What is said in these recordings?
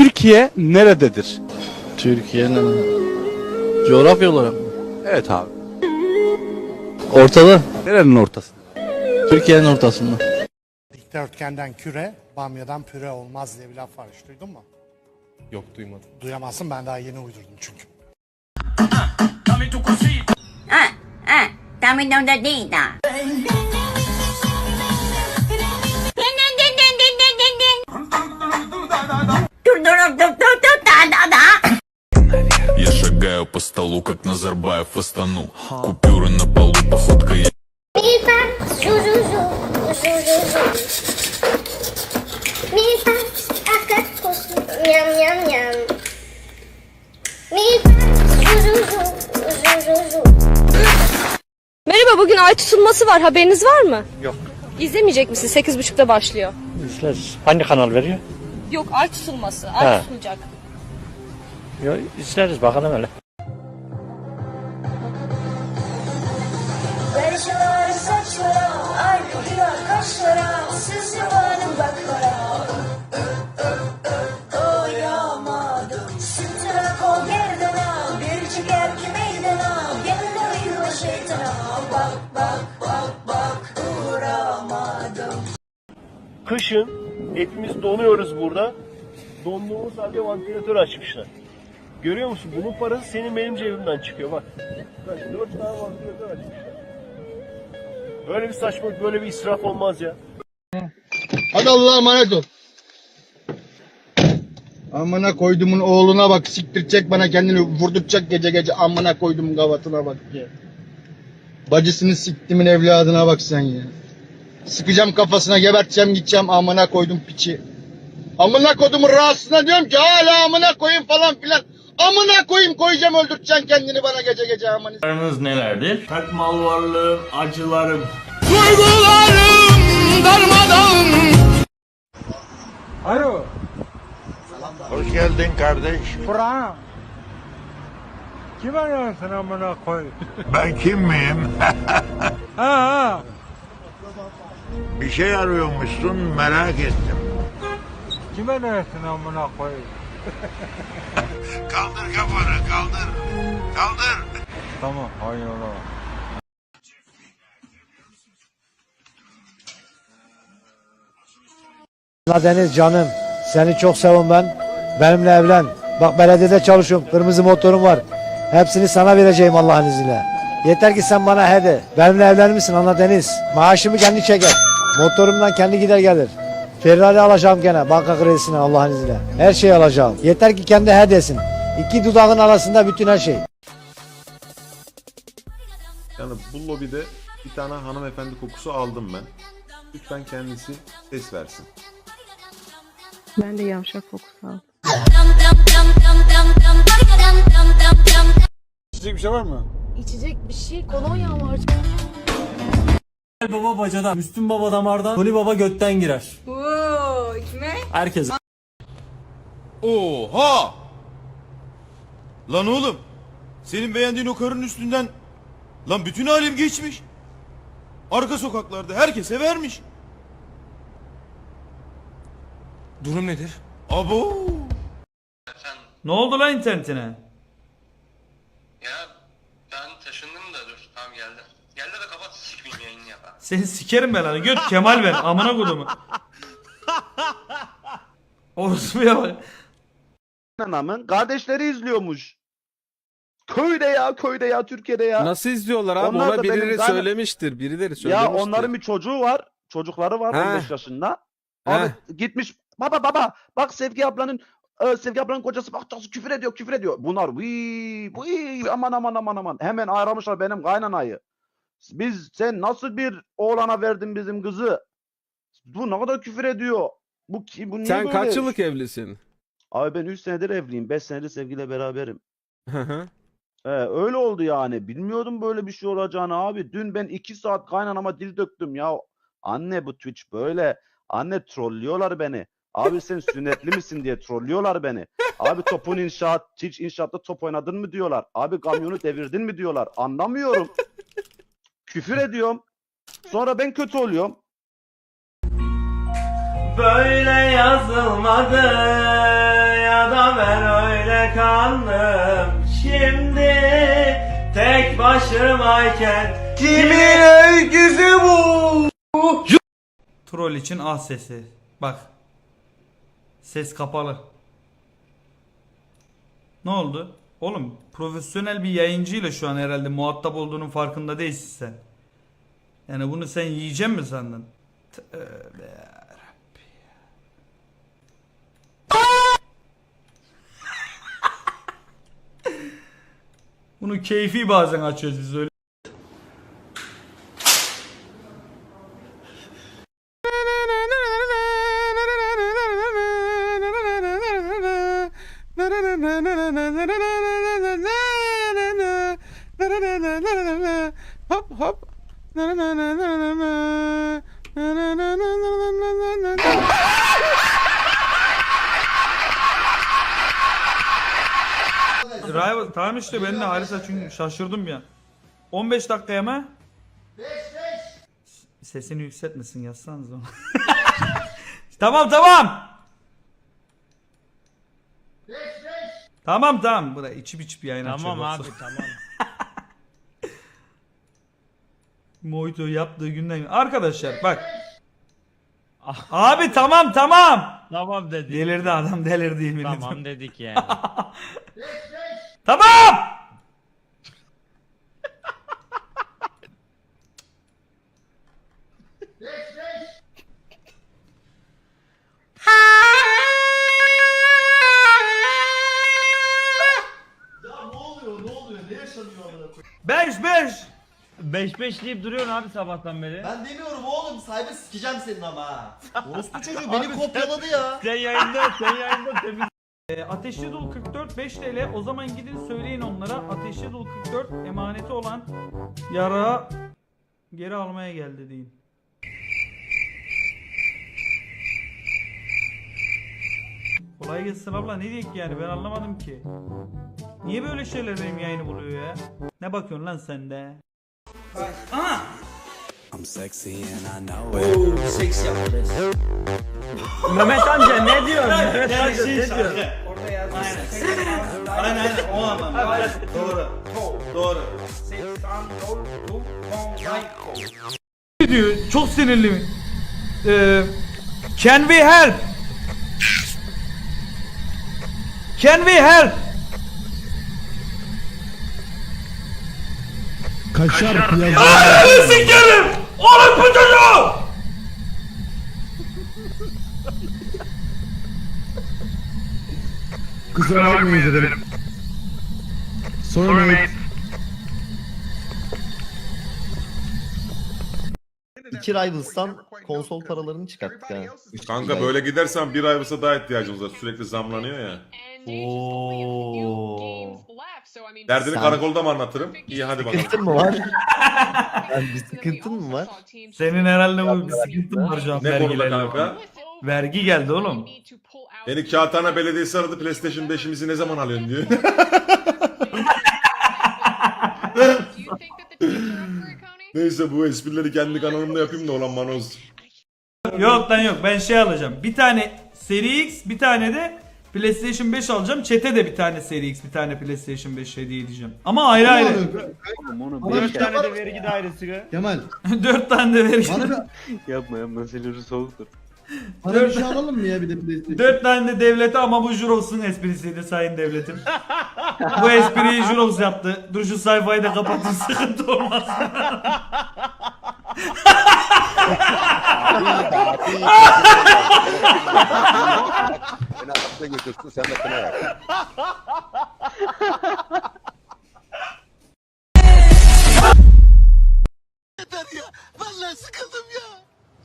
Türkiye nerededir? Türkiye'nin coğrafya olarak mı? Evet abi. Ortada. Nerenin ortası? Türkiye'nin ortasında. Dikdörtgenden küre, bamyadan püre olmaz diye bir laf var hiç duydun mu? Yok duymadım. Duyamazsın ben daha yeni uydurdum çünkü. Ah, ah, dame donde Я шагаю по столу, как Назарбаев в Астану Купюры на полу, походка я Mifa, zu, zu, zu, zu, zu, zu. Mifa, akat, kus, nyam, nyam, nyam. Mifa, zu, zu, zu, zu, zu, zu. Merhaba bugün ay tutulması var haberiniz var mı? Yok. İzlemeyecek misiniz? 8.30'da başlıyor. İzleriz. Hangi kanal veriyor? Yok ay tutulması. Ay He. tutulacak. Yok izleriz bakalım öyle. Karışılar saçlara, ay gidiyor kaşlara, siz yalanın baklara. Doyamadım, sırtına kol gerdana, bir çeker ki meydana, gel uyuma şeytana. Bak bak bak bak, uğramadım. Kışın hepimiz donuyoruz burada. Donduğumuz halde vantilatör açmışlar. Görüyor musun? Bunun parası senin benim cebimden çıkıyor bak. Dört tane vantilatör açmışlar. Böyle bir saçmalık, böyle bir israf olmaz ya. Hadi Allah'a emanet ol. Amına koydumun oğluna bak siktirecek bana kendini vurduracak gece gece amına koydumun gavatına bak ya. Bacısını siktimin evladına bak sen ya. Sıkacağım kafasına geberteceğim gideceğim amına koydum piçi. Amına koydumun rahatsızına diyorum ki hala amına koyayım falan filan. Amına koyayım koyacağım öldürteceksin kendini bana gece gece amına. nelerdir? Tak mal varlığım, acılarım. Hoş geldin kardeş. Kim arıyorsun amına koy? Ben kim miyim? Ha. Bir şey arıyormuşsun merak ettim. Kim arıyorsun amına koy? Kaldır kafanı kaldır. Kaldır. Tamam hayrola. La Deniz canım seni çok seviyorum ben. Benimle evlen. Bak belediyede çalışıyorum. Kırmızı motorum var. Hepsini sana vereceğim Allah'ın izniyle. Yeter ki sen bana he de. Benimle evlenir misin Anla Deniz? Maaşımı kendi çeker. Motorumdan kendi gider gelir. Ferrari alacağım gene banka kredisine Allah'ın izniyle. Her şeyi alacağım. Yeter ki kendi he desin. İki dudağın arasında bütün her şey. Yani bu lobide bir tane hanımefendi kokusu aldım ben. Lütfen kendisi ses versin. Ben de yavşak kokusu aldım. İçecek bir şey var mı? İçecek bir şey kolonya var. Baba bacadan, Müslüm baba damardan, Toli baba götten girer. Oo, kime? Herkes. Oha! Lan oğlum! Senin beğendiğin o karın üstünden lan bütün alem geçmiş. Arka sokaklarda herkese vermiş. Durum nedir? Abo! Ne oldu lan internetine? Ya ben taşındım da dur tamam geldi. Geldi de kapat sikmeyeyim yayını yap. Seni sikerim ben hani. Göt Kemal ben. Amına kodumu. Orospuya bak. Anamın kardeşleri izliyormuş. Köyde ya köyde ya Türkiye'de ya. Nasıl izliyorlar abi? Onlar da Ona benim birileri zaten- söylemiştir. Birileri Ya söylemiştir. onların bir çocuğu var. Çocukları var He. 15 yaşında. He. Abi gitmiş baba baba bak Sevgi ablanın e, Sevgi ablanın kocası bak nasıl küfür ediyor küfür ediyor. Bunlar vii vii aman aman aman aman. Hemen aramışlar benim kaynanayı. Biz sen nasıl bir oğlana verdin bizim kızı? Bu ne kadar küfür ediyor. Bu ki bu niye Sen böyle? kaç yıllık evlisin? Abi ben 3 senedir evliyim. 5 senedir sevgiyle beraberim. Hı hı. He, öyle oldu yani. Bilmiyordum böyle bir şey olacağını abi. Dün ben 2 saat kaynanama dil döktüm ya. Anne bu Twitch böyle. Anne trollüyorlar beni. Abi sen sünnetli misin diye trollüyorlar beni. Abi topun inşaat, Twitch inşaatta top oynadın mı diyorlar. Abi kamyonu devirdin mi diyorlar. Anlamıyorum. Küfür ediyorum. Sonra ben kötü oluyorum. Böyle yazılmadı ya kandım şimdi tek başımayken kimin öyküsü bu? Troll için ah sesi. Bak. Ses kapalı. Ne oldu? Oğlum profesyonel bir yayıncıyla şu an herhalde muhatap olduğunun farkında değilsin sen. Yani bunu sen yiyecek mi sandın? Tövbe. Bunu keyfi bazen açıyoruz biz öyle. Hop hop. Rival tamam işte ben de harita çünkü şaşırdım ya. 15 dakikaya mı? 5 5. Sesini yükseltmesin yazsanız onu. tamam tamam. 5 5. Tamam tamam. Bu da içip içip yayın açıyor. Tamam yoksa. abi tamam. Mojito yaptığı günden. Arkadaşlar bak. Abi tamam tamam. Tamam dedik. Delirdi adam delirdi yemin ediyorum. Tamam dedik yani. Tamam. Beş beş. 5 5 deyip duruyorsun abi sabahtan beri. Ben demiyorum oğlum sahibi sikeceğim senin ama ha. Orospu çocuğu beni kopyaladı ya. Sen yayında sen yayında temiz. E, Ateşli Dul 44 5 TL. O zaman gidin söyleyin onlara. Ateşli Dul 44 emaneti olan yara geri almaya geldi deyin. Kolay gelsin abla ne diyek yani ben anlamadım ki. Niye böyle şeyler benim yayını buluyor ya? Ne bakıyorsun lan sen de? Aha! Mehmet amca ne diyorsun? Mehmet amca ne diyorsun? Aynen aynen o anlamda. Doğru. Doğru. diyor çok sinirli mi? Ee, can we help? Can we help? Kaşar piyaz. Ananı sikerim! Oğlum bu çocuğu! Kusura bakmayın ederim. Sonra İki Rivals'tan konsol paralarını çıkarttık ha. Kanka böyle gidersen bir ayvısa daha ihtiyacımız var. Sürekli zamlanıyor ya. Oo. Derdini Sen- karakolda mı anlatırım? İyi hadi bakalım. Sıkıntın mı var? Yani bir sıkıntın mı var? Senin herhalde bu bir sıkıntın var şu an Ne konuda vergilerle. kanka? Vergi geldi oğlum. Beni Kağıthane Belediyesi aradı PlayStation 5'imizi ne zaman alıyorsun diyor. Neyse bu esprileri kendi kanalımda yapayım da olan bana olsun. Yok lan yok ben şey alacağım. Bir tane Seri X bir tane de PlayStation 5 alacağım. Çete de bir tane Seri X bir tane PlayStation 5 hediye edeceğim. Ama ayrı ayrı. Dört tane de vergi dairesi. Kemal 4 tane de vereceğim. bana bir, Yapma yapma selleri soğuktur. bana bir şey alalım mı ya bir de PlayStation? 4 tane de devlete ama bu Juros'un esprisiydi sayın devletim. bu espriyi Juros yaptı. Dur şu sayfayı da kapatın sıkıntı olmaz. Hapse götürsün sen de kına yap.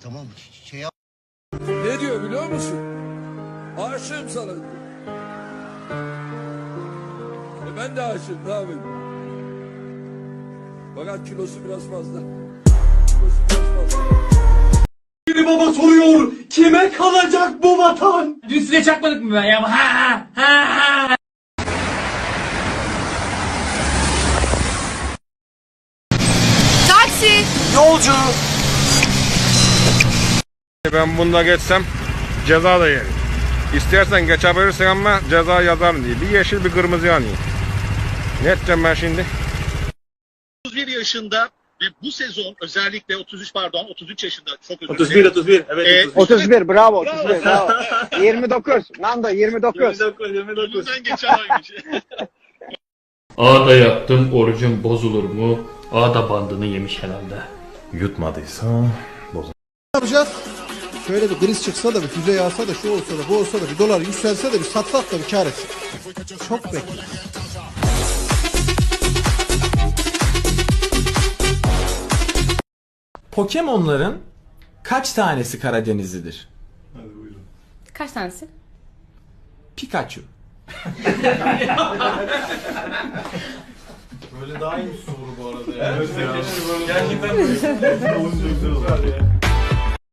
Tamam şey yap. Ne diyor biliyor musun? Aşığım sana. E ben de aşığım ne yapayım? Fakat kilosu biraz fazla. Kilosu biraz fazla. Baba soruyor. Kime kalacak bu vatan? Dün size çakmadık mı ben ya? Ha ha ha. Ben bunda geçsem ceza da yerim. İstersen geçebilirsin ama ceza yazarım diye. Bir yeşil bir kırmızı yanıyor. Ne edeceğim ben şimdi? 31 yaşında ve bu sezon özellikle 33 pardon 33 yaşında çok özür 31 dilerim. 31 evet Ee, 31 bravo 31, bravo. 29 Nando 29. 29 29. Önümüzden geçen aymış. Ağda yattım orucum bozulur mu? Ağda bandını yemiş herhalde. Yutmadıysa yapacağız? Şöyle bir kriz çıksa da bir füze yağsa da şu olsa da bu olsa da bir dolar yükselse de bir satsak da bir kar etsek. Çok bekliyoruz. Pokemon'ların kaç tanesi Karadenizlidir? Kaç tanesi? Pikachu. Böyle daha iyi bir soru bu arada ya. Gerçekten böyle.